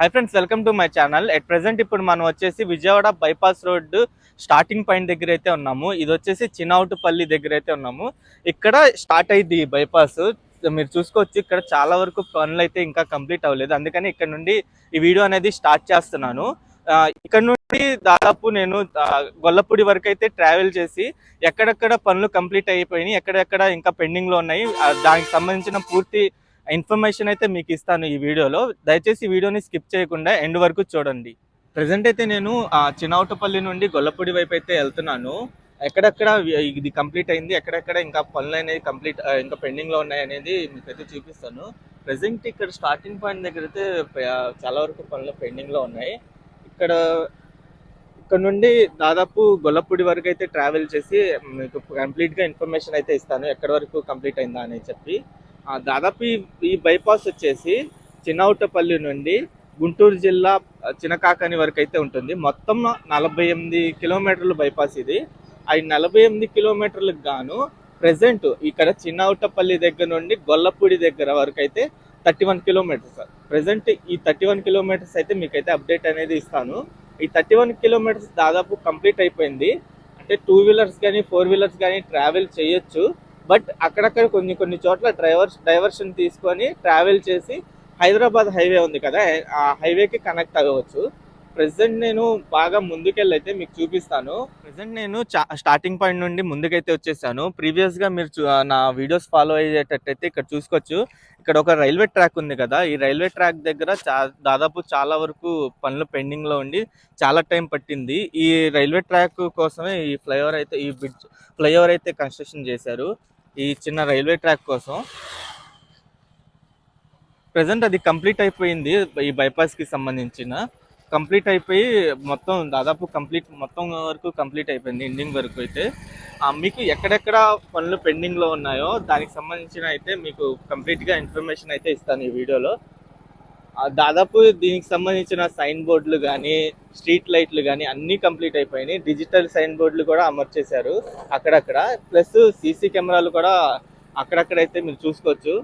Hi friends welcome to my channel at present ఇప్పుడు మనం వచ్చేసి Vijayawada bypass road starting point దగ్గర అయితే ఉన్నాము. ఇది వచ్చేసి చినౌటుపల్లి దగ్గర అయితే ఉన్నాము. ఇక్కడ స్టార్ట్ అయింది బైపాస్ మీరు చూసుకోవచ్చు ఇక్కడ చాలా వరకు పనులు అయితే ఇంకా కంప్లీట్ అవ్వలేదు. అందుకని ఇక్కడ నుండి ఈ వీడియో అనేది స్టార్ట్ చేస్తున్నాను. ఇక్కడ నుండి దాదాపు నేను గొల్లపూడి వరకు అయితే ట్రావెల్ చేసి ఎక్కడెక్కడ పనులు కంప్లీట్ అయిపోయినాయి ఎక్కడెక్కడ ఇంకా పెండింగ్లో ఉన్నాయి దానికి సంబంధించిన పూర్తి ఇన్ఫర్మేషన్ అయితే మీకు ఇస్తాను ఈ వీడియోలో. దయచేసి ఈ వీడియోని స్కిప్ చేయకుండా ఎండ్ వరకు చూడండి. ప్రజెంట్ అయితే నేను ఆ, చినౌటపల్లి నుండి గొల్లపూడి వైపు అయితే వెళ్తున్నాను. ఎక్కడెక్కడ ఇది కంప్లీట్ అయింది ఎక్కడెక్కడ ఇంకా పనులు అనేది కంప్లీట్ ఇంకా పెండింగ్లో ఉన్నాయి అనేది మీకైతే చూపిస్తాను. ప్రజెంట్ ఇక్కడ స్టార్టింగ్ పాయింట్ దగ్గర అయితే చాలా వరకు పనులు పెండింగ్లో ఉన్నాయి. ఇక్కడ ఇక్కడ నుండి దాదాపు గొల్లపూడి వరకు అయితే ట్రావెల్ చేసి మీకు కంప్లీట్గా ఇన్ఫర్మేషన్ అయితే ఇస్తాను. ఎక్కడి వరకు కంప్లీట్ అయిందా అని చెప్పి. దాదాపు ఈ ఈ బైపాస్ వచ్చేసి చిన్నౌటపల్లి నుండి గుంటూరు జిల్లా చినకాకని వరకు అయితే ఉంటుంది. మొత్తం నలభై ఎనిమిది కిలోమీటర్ల బైపాస్ ఇది. ఆ నలభై ఎనిమిది కిలోమీటర్లకు గాను ప్రెసెంట్ ఇక్కడ చిన్నౌటపల్లి దగ్గర నుండి గొల్లపూడి దగ్గర వరకు అయితే థర్టీ వన్ కిలోమీటర్స్ ప్రెసెంట్ ఈ థర్టీ వన్ కిలోమీటర్స్ అయితే మీకైతే అప్డేట్ అనేది ఇస్తాను. ఈ థర్టీ వన్ కిలోమీటర్స్ దాదాపు కంప్లీట్ అయిపోయింది. అంటే టూ వీలర్స్ కానీ ఫోర్ వీలర్స్ కానీ ట్రావెల్ చేయొచ్చు. బట్ అక్కడక్కడ కొన్ని కొన్ని చోట్ల డ్రైవర్స్ డైవర్షన్ తీసుకొని ట్రావెల్ చేసి హైదరాబాద్ హైవే ఉంది కదా ఆ హైవేకి కనెక్ట్ అవ్వచ్చు. ప్రెసెంట్ నేను బాగా ముందుకెళ్ళైతే మీకు చూపిస్తాను. ప్రెసెంట్ నేను స్టార్టింగ్ పాయింట్ నుండి ముందుకైతే వచ్చేసాను. ప్రీవియస్గా మీరు చూ- నా వీడియోస్ ఫాలో అయ్యేటట్టయితే ఇక్కడ చూసుకోవచ్చు. ఇక్కడ ఒక రైల్వే ట్రాక్ ఉంది కదా ఈ రైల్వే ట్రాక్ దగ్గర దాదాపు చాలా వరకు పనులు పెండింగ్లో ఉండి చాలా టైం పట్టింది. ఈ రైల్వే ట్రాక్ కోసమే ఈ ఫ్లైఓవర్ అయితే ఈ బ్రిడ్జ్ ఫ్లైఓవర్ అయితే కన్స్ట్రక్షన్ చేశారు. ఈ చిన్న రైల్వే ట్రాక్ కోసం. ప్రజెంట్ అది కంప్లీట్ అయిపోయింది ఈ బైపాస్కి సంబంధించిన. కంప్లీట్ అయిపోయి మొత్తం దాదాపు కంప్లీట్ మొత్తం వరకు కంప్లీట్ అయిపోయింది ఎండింగ్ వరకు అయితే. మీకు ఎక్కడెక్కడ పనులు పెండింగ్లో ఉన్నాయో దానికి సంబంధించిన అయితే మీకు కంప్లీట్గా ఇన్ఫర్మేషన్ అయితే ఇస్తాను ఈ వీడియోలో దాదాపు దీనికి సంబంధించిన సైన్ బోర్డులు కానీ స్ట్రీట్ లైట్లు కానీ అన్నీ కంప్లీట్ అయిపోయినాయి. డిజిటల్ సైన్ బోర్డులు కూడా అమర్చేశారు అక్కడక్కడ. ప్లస్ సీసీ కెమెరాలు కూడా అక్కడక్కడైతే మీరు చూసుకోవచ్చు.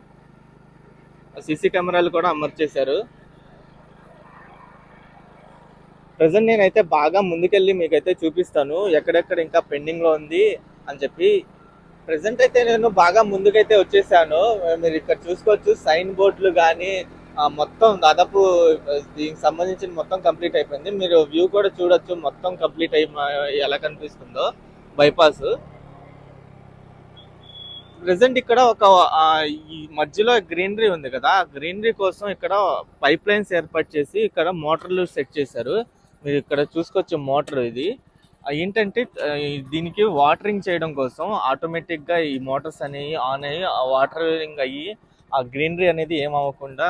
సీసీ కెమెరాలు కూడా అమర్చేశారు ప్రజెంట్ నేనైతే బాగా ముందుకెళ్ళి మీకైతే చూపిస్తాను. ఎక్కడెక్కడ ఇంకా పెండింగ్లో ఉంది అని చెప్పి. ప్రజెంట్ అయితే నేను బాగా ముందుకైతే వచ్చేసాను. మీరు ఇక్కడ చూసుకోవచ్చు సైన్ బోర్డులు కానీ మొత్తం దాదాపు దీనికి సంబంధించిన మొత్తం కంప్లీట్ అయిపోయింది. మీరు వ్యూ కూడా చూడొచ్చు మొత్తం కంప్లీట్ అయి ఎలా కనిపిస్తుందో బైపాస్. ప్రెసెంట్ ఇక్కడ ఒక ఈ మధ్యలో గ్రీనరీ ఉంది కదా గ్రీనరీ కోసం ఇక్కడ పైప్ లైన్స్ ఏర్పాటు చేసి ఇక్కడ మోటార్లు సెట్ చేశారు. మీరు ఇక్కడ చూసుకోవచ్చు మోటార్ ఇది. ఏంటంటే దీనికి వాటరింగ్ చేయడం కోసం ఆటోమేటిక్గా ఈ మోటార్స్ అనేవి ఆన్ అయ్యి ఆ వాటరింగ్ అయ్యి ఆ గ్రీనరీ అనేది ఏం అవ్వకుండా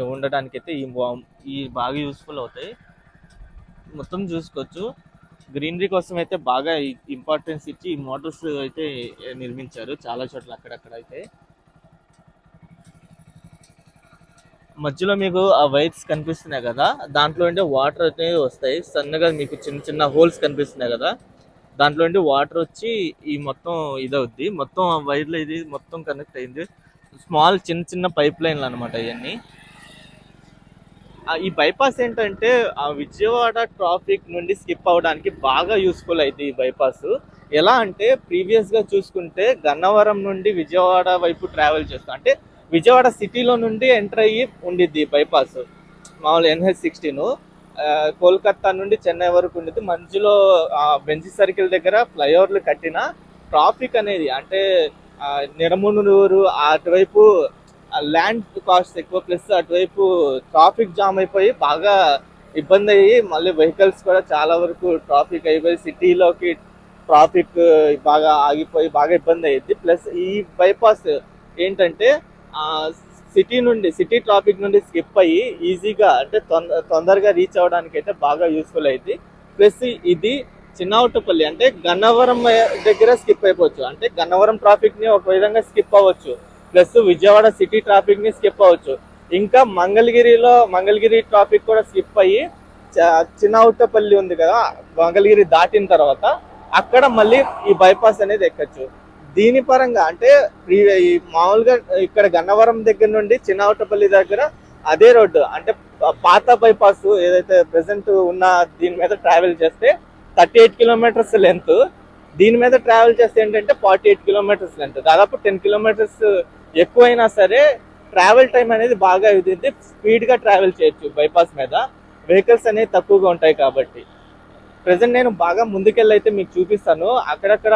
ఉండడానికి అయితే ఈ వా- ఈ బాగా యూస్ఫుల్ అవుతాయి. మొత్తం చూసుకోవచ్చు. గ్రీనరీ కోసం అయితే బాగా ఇంపార్టెన్స్ ఇచ్చి ఈ మోటార్స్ అయితే నిర్మించారు చాలా చోట్ల అక్కడక్కడ అయితే. మధ్యలో మీకు ఆ వైర్స్ కనిపిస్తున్నాయి కదా దాంట్లో ఉండే వాటర్ అయితే వస్తాయి. సన్నగా మీకు చిన్న చిన్న హోల్స్ కనిపిస్తున్నాయి కదా దాంట్లో ఉండి వాటర్ వచ్చి ఈ మొత్తం ఇదవుద్ది. మొత్తం ఆ వైర్లో ఇది మొత్తం కనెక్ట్ అయింది. స్మాల్ చిన్న చిన్న పైప్ లైన్లు అనమాట ఇవన్నీ. ఈ బైపాస్ ఏంటంటే ఆ విజయవాడ ట్రాఫిక్ నుండి స్కిప్ అవడానికి బాగా యూస్ఫుల్ అయితే ఈ బైపాస్ ఎలా అంటే ప్రీవియస్గా చూసుకుంటే గన్నవరం నుండి విజయవాడ వైపు ట్రావెల్ చేస్తాం. అంటే విజయవాడ సిటీలో నుండి ఎంటర్ అయ్యి ఉండిద్ది బైపాస్ మామూలు ఎన్హెచ్ సిక్స్టీన్ కోల్కత్తా నుండి చెన్నై వరకు ఉండేది మధ్యలో బెంజీ సర్కిల్ దగ్గర ఫ్లైఓవర్లు కట్టిన ట్రాఫిక్ అనేది అంటే నిడమునూరు అటువైపు ల్యాండ్ కాస్ట్ ఎక్కువ ప్లస్ అటువైపు ట్రాఫిక్ జామ్ అయిపోయి బాగా ఇబ్బంది అయ్యి మళ్ళీ వెహికల్స్ కూడా చాలా వరకు ట్రాఫిక్ అయిపోయి సిటీలోకి ట్రాఫిక్ బాగా ఆగిపోయి బాగా ఇబ్బంది అయ్యింది ప్లస్ ఈ బైపాస్ ఏంటంటే సిటీ నుండి సిటీ ట్రాఫిక్ నుండి స్కిప్ అయ్యి ఈజీగా అంటే తొందరగా రీచ్ అవ్వడానికి అయితే బాగా యూస్ఫుల్ అయింది ప్లస్ ఇది చిన్నవటపల్లి అంటే గన్నవరం దగ్గర స్కిప్ అయిపోవచ్చు. అంటే గన్నవరం ట్రాఫిక్ని ఒక విధంగా స్కిప్ అవ్వచ్చు. ప్లస్ విజయవాడ సిటీ ట్రాఫిక్ని స్కిప్ అవ్వచ్చు. ఇంకా మంగళగిరిలో మంగళగిరి ట్రాఫిక్ కూడా స్కిప్ అయ్యి చ- చిన్నవుట్టపల్లి ఉంది కదా మంగళగిరి దాటిన తర్వాత అక్కడ మళ్ళీ ఈ బైపాస్ అనేది ఎక్కచ్చు. దీని పరంగా అంటే ఈ మామూలుగా ఇక్కడ గన్నవరం దగ్గర నుండి చిన్నవుట్టపల్లి దగ్గర అదే రోడ్డు. అంటే పాత బైపాస్ ఏదైతే ప్రెసెంట్ ఉన్న దీని మీద ట్రావెల్ చేస్తే థర్టీ ఎయిట్ కిలోమీటర్స్ లెంత్ దీని మీద ట్రావెల్ చేస్తే ఏంటంటే ఫార్టీ ఎయిట్ కిలోమీటర్స్ లెంత్ దాదాపు టెన్ కిలోమీటర్స్ ఎక్కువైనా సరే ట్రావెల్ టైం అనేది బాగా ఇది స్పీడ్గా ట్రావెల్ చేయొచ్చు బైపాస్ మీద. వెహికల్స్ అనేవి తక్కువగా ఉంటాయి కాబట్టి. ప్రజెంట్ నేను బాగా ముందుకెళ్ళి అయితే మీకు చూపిస్తాను. అక్కడక్కడ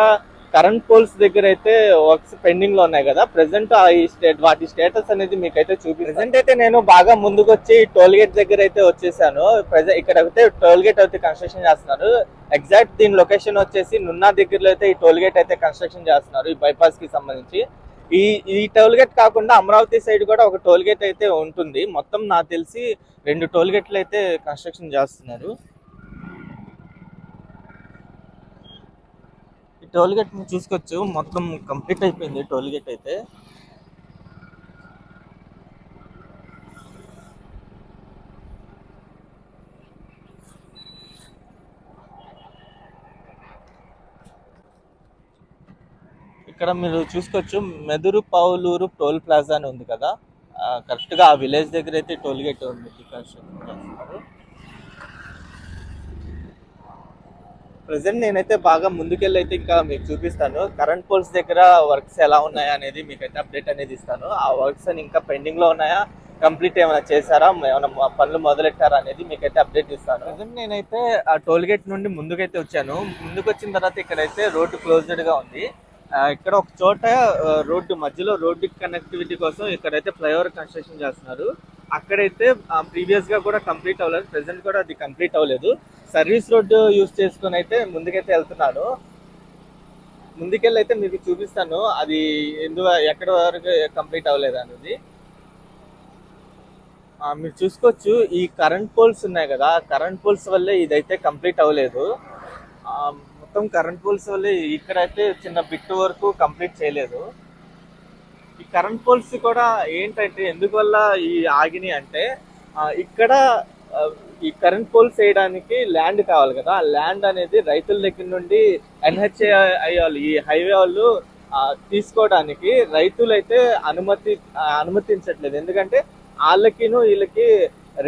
కరెంట్ పోల్స్ దగ్గర అయితే వర్క్స్ పెండింగ్లో ఉన్నాయి కదా. ప్రెసెంట్ ఈ స్టేట్ వాటి స్టేటస్ అనేది మీకు అయితే చూపి ప్రెసెంట్ అయితే నేను బాగా ముందుకు వచ్చి టోల్ గేట్ దగ్గర అయితే వచ్చేసాను. ప్రెసెంట్ ఇక్కడ అయితే టోల్ గేట్ అయితే కన్స్ట్రక్షన్ చేస్తున్నారు. ఎగ్జాక్ట్ దీని లొకేషన్ వచ్చేసి నున్నా దగ్గరలో అయితే ఈ టోల్ గేట్ అయితే కన్స్ట్రక్షన్ చేస్తున్నారు ఈ బైపాస్కి సంబంధించి. ఈ ఈ టోల్ గేట్ కాకుండా అమరావతి సైడ్ కూడా ఒక టోల్ గేట్ అయితే ఉంటుంది. మొత్తం నాకు తెలిసి రెండు టోల్ గేట్లు అయితే కన్స్ట్రక్షన్ చేస్తున్నారు. టోల్ గేట్ చూసుకోవచ్చు. మొత్తం కంప్లీట్ అయిపోయింది టోల్ గేట్ అయితే. ఇక్కడ మీరు చూసుకోవచ్చు. మెదురు పావులూరు టోల్ ప్లాజా అని ఉంది కదా. కరెక్ట్గా కరెక్ట్గా ఆ విలేజ్ దగ్గర అయితే టోల్ గేట్ ఉంది కన్స్ట్రక్షన్ చేస్తున్నారు ప్రజెంట్ నేనైతే బాగా ముందుకెళ్ళి అయితే ఇంకా మీకు చూపిస్తాను. కరెంట్ పోల్స్ దగ్గర వర్క్స్ ఎలా ఉన్నాయా అనేది మీకైతే అప్డేట్ అనేది ఇస్తాను. ఆ వర్క్స్ అని ఇంకా పెండింగ్లో ఉన్నాయా? కంప్లీట్ ఏమైనా చేశారా? ఏమైనా పనులు మొదలెట్టారా అనేది మీకైతే అప్డేట్ ఇస్తాను. ప్రజెంట్ నేనైతే ఆ టోల్ గేట్ నుండి ముందుకైతే వచ్చాను. ముందుకు వచ్చిన తర్వాత ఇక్కడైతే రోడ్డు క్లోజ్డ్గా ఉంది. ఇక్కడ ఒక చోట రోడ్డు మధ్యలో రోడ్డు కనెక్టివిటీ కోసం ఇక్కడైతే ఫ్లైఓవర్ కన్స్ట్రక్షన్ చేస్తున్నారు. అక్కడైతే ప్రీవియస్గా కూడా కంప్లీట్ అవ్వలేదు. ప్రెసెంట్ కూడా అది కంప్లీట్ అవ్వలేదు. సర్వీస్ రోడ్డు యూస్ చేసుకుని అయితే ముందుకైతే వెళ్తున్నాను. ముందుకెళ్ళి అయితే మీకు చూపిస్తాను. అది ఎందుకు ఎక్కడ వరకు కంప్లీట్ అవ్వలేదు అనేది. మీరు చూసుకోవచ్చు. ఈ కరెంట్ పోల్స్ ఉన్నాయి కదా కరెంట్ పోల్స్ వల్లే ఇదైతే కంప్లీట్ అవ్వలేదు. మొత్తం కరెంట్ పోల్స్ వల్లే ఇక్కడైతే చిన్న బిట్ వరకు కంప్లీట్ చేయలేదు. కరెంట్ పోల్స్ కూడా ఏంటంటే ఎందుకు వల్ల ఈ ఆగినాయి అంటే ఇక్కడ ఈ కరెంట్ పోల్స్ వేయడానికి ల్యాండ్ కావాలి కదా. ఆ ల్యాండ్ అనేది రైతుల దగ్గర నుండి ఎన్హెచ్ఏ వాళ్ళు ఈ హైవే వాళ్ళు తీసుకోవడానికి రైతులైతే అనుమతి అనుమతించట్లేదు. ఎందుకంటే వాళ్ళకిను వీళ్ళకి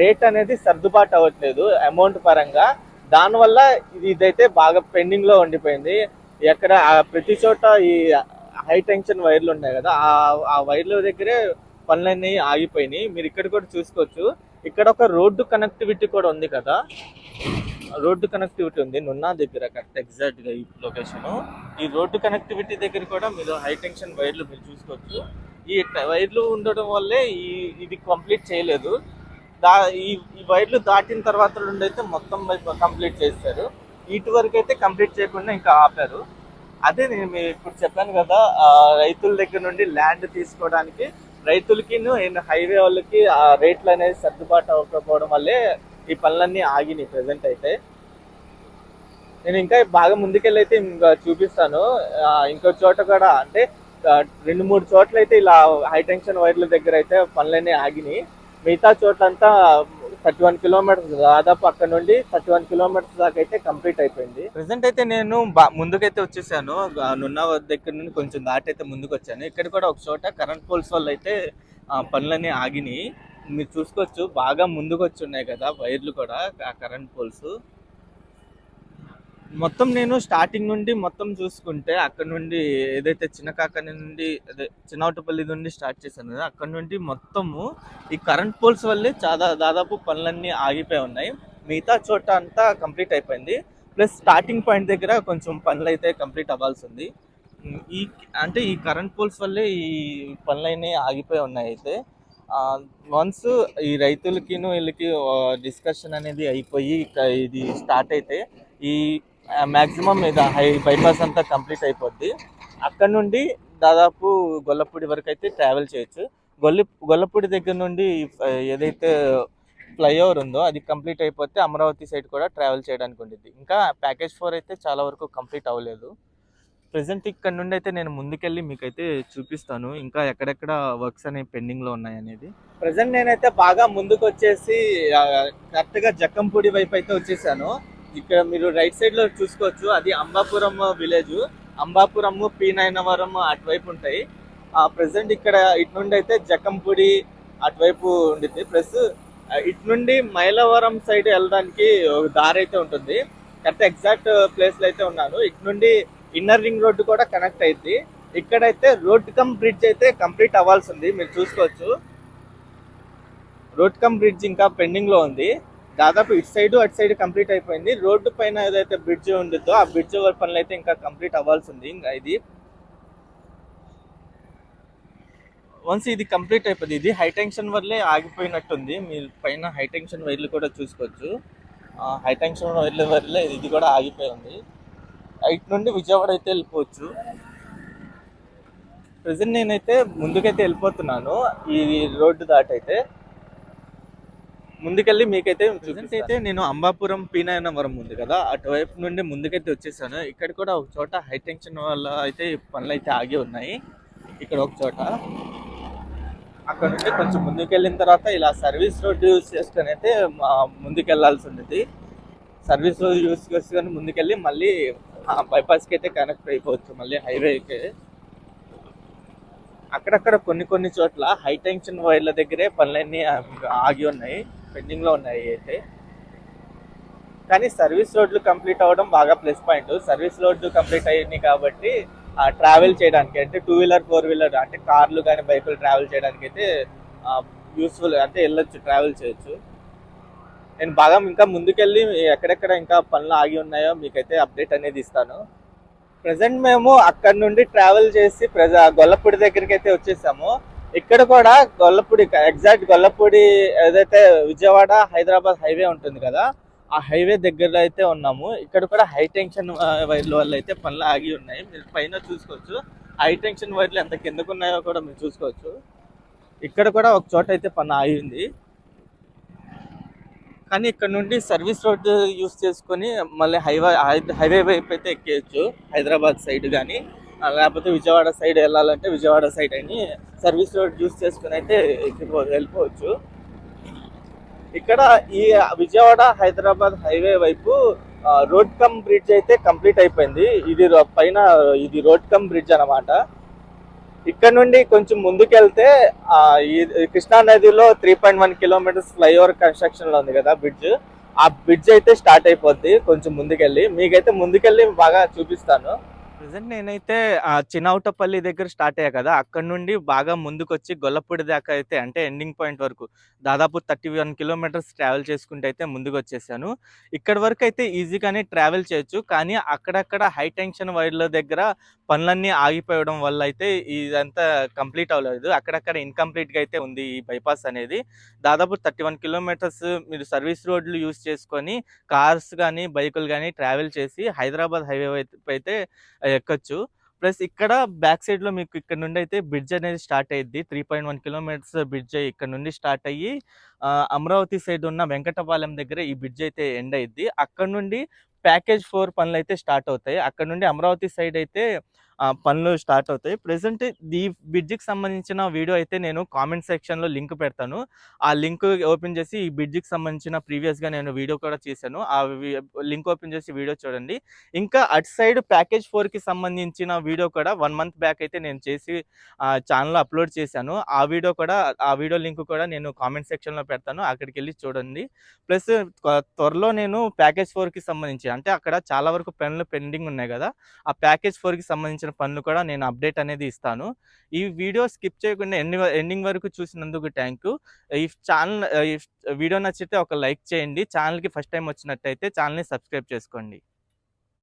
రేట్ అనేది సర్దుబాటు అవ్వట్లేదు అమౌంట్ పరంగా. దానివల్ల ఇది ఇదైతే బాగా పెండింగ్లో ఉండిపోయింది. ఎక్కడ ప్రతి చోట ఈ హై టెన్షన్ వైర్లు ఉన్నాయి కదా ఆ ఆ వైర్ల దగ్గరే పనులన్నీ ఆగిపోయినాయి. మీరు ఇక్కడ కూడా చూసుకోవచ్చు. ఇక్కడ ఒక రోడ్డు కనెక్టివిటీ కూడా ఉంది కదా. రోడ్డు కనెక్టివిటీ ఉంది. నున్నా దగ్గర కరెక్ట్ ఎగ్జాక్ట్గా ఈ లొకేషన్ ఈ రోడ్డు కనెక్టివిటీ దగ్గర కూడా మీరు హై టెన్షన్ వైర్లు మీరు చూసుకోవచ్చు. ఈ ట- వైర్లు ఉండడం వల్లే ఈ ఇది కంప్లీట్ చేయలేదు. దా ఈ ఈ వైర్లు దాటిన తర్వాత నుండి అయితే మొత్తం కంప్లీట్ చేస్తారు ఇటు వరకు అయితే కంప్లీట్ చేయకుండా ఇంకా ఆపారు. అదే నేను మీ- ఇప్పుడు చెప్పాను కదా రైతుల దగ్గర నుండి ల్యాండ్ తీసుకోవడానికి రైతులకి హైవే వాళ్ళకి ఆ రేట్లు అనేది సర్దుబాటు అవ్వకపోవడం వల్లే ఈ పనులన్నీ ఆగినాయి ప్రెసెంట్ అయితే. నేను ఇంకా బాగా ముందుకెళ్ళైతే ఇంకా చూపిస్తాను. ఇంకో చోట కూడా అంటే రెండు మూడు చోట్ల అయితే ఇలా హై టెన్షన్ వైర్ల దగ్గర అయితే పనులన్నీ ఆగినాయి. మిగతా చోట్లంతా థర్టీ వన్ కిలోమీటర్స్ దాదాపు అక్కడ నుండి థర్టీ వన్ కిలోమీటర్స్ దాకా అయితే కంప్లీట్ అయిపోయింది. ప్రెసెంట్ అయితే నేను బా- ముందుకైతే వచ్చేసాను. నున్న దగ్గర నుండి కొంచెం దాటి అయితే ముందుకు వచ్చాను ఇక్కడ కూడా ఒక చోట కరెంట్ పోల్స్ వల్ల అయితే పనులన్నీ ఆగినాయి. మీరు చూసుకోవచ్చు బాగా ముందుకు వచ్చి ఉన్నాయి కదా వైర్లు కూడా ఆ కరెంట్ పోల్స్ మొత్తం నేను స్టార్టింగ్ నుండి మొత్తం చూసుకుంటే అక్కడ నుండి ఏదైతే చిన్నకాకని నుండి అదే చిన్నవటపల్లి నుండి స్టార్ట్ చేశాను కదా అక్కడ నుండి మొత్తము ఈ కరెంట్ పోల్స్ వల్లే చాలా దాదాపు పనులన్నీ ఆగిపోయి ఉన్నాయి. మిగతా చోట అంతా కంప్లీట్ అయిపోయింది. ప్లస్ స్టార్టింగ్ పాయింట్ దగ్గర కొంచెం పనులు అయితే కంప్లీట్ అవ్వాల్సి ఉంది. ఈ అంటే ఈ కరెంట్ పోల్స్ వల్లే ఈ పనులన్నీ ఆగిపోయి ఉన్నాయి అయితే. వన్స్ ఈ రైతులకిను వీళ్ళకి డిస్కషన్ అనేది అయిపోయి ఇది స్టార్ట్ అయితే ఈ మ్యాక్సిమం ఇది హై బైపాస్ అంతా కంప్లీట్ అయిపోద్ది. అక్కడ నుండి దాదాపు గొల్లపూడి వరకు అయితే ట్రావెల్ చేయొచ్చు. గొల్లి గొల్లపూడి దగ్గర నుండి ఏదైతే ఫ్లైఓవర్ ఉందో అది కంప్లీట్ అయిపోతే అమరావతి సైడ్ కూడా ట్రావెల్ చేయడానికి ఉండిద్ది. ఇంకా ప్యాకేజ్ ఫోర్ అయితే చాలా వరకు కంప్లీట్ అవ్వలేదు. ప్రజెంట్ ఇక్కడ నుండి అయితే నేను ముందుకెళ్ళి మీకైతే చూపిస్తాను. ఇంకా ఎక్కడెక్కడ వర్క్స్ అనేవి పెండింగ్లో ఉన్నాయి అనేది. ప్రజెంట్ నేనైతే బాగా ముందుకు వచ్చేసి కరెక్ట్గా జక్కంపూడి వైపు అయితే వచ్చేసాను. ఇక్కడ మీరు రైట్ సైడ్లో చూసుకోవచ్చు అది అంబాపురం విలేజ్ అంబాపురం పి అటువైపు ఉంటాయి. ఆ ప్రెసెంట్ ఇక్కడ ఇటు నుండి అయితే జకంపూడి అటువైపు ఉండింది ప్లస్ ఇటు నుండి మైలవరం సైడ్ వెళ్ళడానికి ఒక దారి అయితే ఉంటుంది. కరెక్ట్ ఎగ్జాక్ట్ ప్లేస్లో అయితే ఉన్నాను. ఇటు నుండి ఇన్నర్ రింగ్ రోడ్డు కూడా కనెక్ట్ అయింది ఇక్కడైతే రోడ్ కమ్ బ్రిడ్జ్ అయితే కంప్లీట్ అవ్వాల్సి ఉంది. మీరు చూసుకోవచ్చు. రోడ్ కమ్ బ్రిడ్జ్ ఇంకా పెండింగ్లో ఉంది. దాదాపు ఇటు సైడ్ అటు సైడ్ కంప్లీట్ అయిపోయింది. రోడ్డు పైన ఏదైతే బ్రిడ్జ్ ఉండిద్దో ఆ బ్రిడ్జ్ పనులు అయితే ఇంకా కంప్లీట్ అవ్వాల్సి ఉంది ఇంకా ఇది వన్స్ ఇది కంప్లీట్ అయిపోయింది. ఇది హై టెన్షన్ వల్లే ఆగిపోయినట్టుంది. మీరు పైన హై టెన్షన్ వైర్లు కూడా చూసుకోవచ్చు. హై టెన్షన్ వైర్ల వల్లే ఇది కూడా ఆగిపోయింది. ఇటు నుండి విజయవాడ అయితే వెళ్ళిపోవచ్చు. ప్రజెంట్ నేనైతే ముందుకైతే వెళ్ళిపోతున్నాను. ఈ రోడ్డు దాటైతే. ముందుకెళ్ళి మీకైతే ప్రజెంట్ అయితే నేను అంబాపురం పీనాయనవరం ఉంది కదా అటువైపు నుండి ముందుకైతే వచ్చేసాను. ఇక్కడ కూడా ఒక చోట హై టెన్షన్ వల్ల అయితే పనులు అయితే ఆగి ఉన్నాయి. ఇక్కడ ఒక చోట. అక్కడ నుండి కొంచెం ముందుకెళ్ళిన తర్వాత ఇలా సర్వీస్ రోడ్ యూస్ చేసుకొని అయితే ముందుకెళ్ళాల్సి ఉండేది. సర్వీస్ రోడ్ యూస్ చేసుకొని ముందుకెళ్ళి మళ్ళీ బైపాస్కి అయితే కనెక్ట్ అయిపోవచ్చు మళ్ళీ హైవేకి అక్కడక్కడ కొన్ని కొన్ని చోట్ల హై టెన్షన్ వైర్ల దగ్గరే పనులన్నీ ఆగి ఉన్నాయి. పెండింగ్లో ఉన్నాయి అయితే. కానీ సర్వీస్ రోడ్లు కంప్లీట్ అవ్వడం బాగా ప్లస్ పాయింట్. సర్వీస్ రోడ్లు కంప్లీట్ అయ్యింది కాబట్టి ట్రావెల్ చేయడానికి అంటే టూ వీలర్ ఫోర్ వీలర్ అంటే కార్లు కానీ బైకులు ట్రావెల్ చేయడానికి అయితే యూస్ఫుల్ అంటే వెళ్ళొచ్చు ట్రావెల్ చేయొచ్చు. నేను బాగా ఇంకా ముందుకెళ్ళి ఎక్కడెక్కడ ఇంకా పనులు ఆగి ఉన్నాయో మీకైతే అప్డేట్ అనేది ఇస్తాను. ప్రజెంట్ మేము అక్కడ నుండి ట్రావెల్ చేసి ప్రజ గొల్లపూడి దగ్గరికి అయితే వచ్చేసాము. ఇక్కడ కూడా గొల్లపూడి ఎగ్జాక్ట్ గొల్లపూడి ఏదైతే విజయవాడ హైదరాబాద్ హైవే ఉంటుంది కదా ఆ హైవే దగ్గరలో అయితే ఉన్నాము. ఇక్కడ కూడా హై టెన్షన్ వైర్ల వల్ల అయితే పనులు ఆగి ఉన్నాయి. మీరు పైన చూసుకోవచ్చు. హై టెన్షన్ వైర్లు ఎంత కిందకు ఉన్నాయో కూడా మీరు చూసుకోవచ్చు. ఇక్కడ కూడా ఒక చోట అయితే పని ఆగింది కానీ ఇక్కడ నుండి సర్వీస్ రోడ్ యూస్ చేసుకొని మళ్ళీ హైవే హైవే వైపు అయితే ఎక్కేయచ్చు. హైదరాబాద్ సైడ్ కానీ. లేకపోతే విజయవాడ సైడ్ వెళ్ళాలంటే విజయవాడ సైడ్ అని సర్వీస్ రోడ్ యూస్ చేసుకుని అయితే ఎక్కిపో వెళ్ళిపోవచ్చు. ఇక్కడ ఈ విజయవాడ హైదరాబాద్ హైవే వైపు రోడ్ కమ్ బ్రిడ్జ్ అయితే కంప్లీట్ అయిపోయింది. ఇది పైన ఇది రోడ్ కమ్ బ్రిడ్జ్ అన్నమాట. ఇక్కడ నుండి కొంచెం ముందుకెళ్తే కృష్ణా నదిలో three point one kilometres flyover కన్స్ట్రక్షన్లో ఉంది కదా బ్రిడ్జ్. ఆ బ్రిడ్జ్ అయితే స్టార్ట్ అయిపోద్ది కొంచెం ముందుకెళ్ళి. మీకైతే ముందుకెళ్ళి బాగా చూపిస్తాను. ప్రజెంట్ నేనైతే ఆ, చినౌటపల్లి దగ్గర స్టార్ట్ అయ్యా కదా. అక్కడ నుండి బాగా ముందుకు వచ్చి గొల్లపూడి దాకా అయితే అంటే ఎండింగ్ పాయింట్ వరకు దాదాపు థర్టీ వన్ కిలోమీటర్స్ ట్రావెల్ చేసుకుంటే అయితే ముందుకు వచ్చేసాను ఇక్కడ వరకు అయితే ఈజీగానే ట్రావెల్ చేయొచ్చు. కానీ అక్కడక్కడ హై టెన్షన్ వైర్ల దగ్గర పనులన్నీ ఆగిపోవడం వల్ల అయితే ఇదంతా కంప్లీట్ అవ్వలేదు. అక్కడక్కడ ఇన్కంప్లీట్గా అయితే ఉంది ఈ బైపాస్ అనేది. దాదాపు థర్టీ వన్ కిలోమీటర్స్ మీరు సర్వీస్ రోడ్లు యూస్ చేసుకొని కార్స్ కానీ బైకులు కానీ ట్రావెల్ చేసి హైదరాబాద్ హైవే అయితే ఎక్కొచ్చు. ప్లస్ ఇక్కడ బ్యాక్ సైడ్లో మీకు ఇక్కడ నుండి అయితే బ్రిడ్జ్ అనేది స్టార్ట్ అయ్యింది three point one kilometres bridge ఇక్కడ నుండి స్టార్ట్ అయ్యి అమరావతి సైడ్ ఉన్న వెంకటపాలెం దగ్గర ఈ బ్రిడ్జ్ అయితే ఎండ్ అయ్యింది అక్కడ నుండి ప్యాకేజ్ ఫోర్ పనులు అయితే స్టార్ట్ అవుతాయి. అక్కడ నుండి అమరావతి సైడ్ అయితే పనులు స్టార్ట్ అవుతాయి. ప్రెసెంట్ ఈ బ్రిడ్జికి సంబంధించిన వీడియో అయితే నేను కామెంట్ సెక్షన్లో లింక్ పెడతాను. ఆ లింక్ ఓపెన్ చేసి ఈ బ్రిడ్జికి సంబంధించిన ప్రీవియస్గా నేను వీడియో కూడా చేశాను. ఆ లింక్ ఓపెన్ చేసి వీడియో చూడండి. ఇంకా అటు సైడ్ ప్యాకేజ్ ఫోర్కి సంబంధించిన వీడియో కూడా వన్ మంత్ బ్యాక్ అయితే నేను చేసి ఛానల్లో అప్లోడ్ చేశాను. ఆ వీడియో కూడా ఆ వీడియో లింక్ కూడా నేను కామెంట్ సెక్షన్లో పెడతాను. అక్కడికి వెళ్ళి చూడండి. ప్లస్ త్వరలో నేను ప్యాకేజ్ ఫోర్కి సంబంధించి అంటే అక్కడ చాలా వరకు పెన్లు పెండింగ్ ఉన్నాయి కదా ఆ ప్యాకేజ్ ఫోర్కి సంబంధించిన పనులు కూడా నేను అప్డేట్ అనేది ఇస్తాను. ఈ వీడియో స్కిప్ చేయకుండా ఎండింగ్ ఎండింగ్ వరకు చూసినందుకు థ్యాంక్ యూ. ఈ ఛానల్ ఈ వీడియో నచ్చితే ఒక లైక్ చేయండి. ఛానల్కి ఫస్ట్ టైం వచ్చినట్టయితే ఛానల్ని సబ్స్క్రైబ్ చేసుకోండి.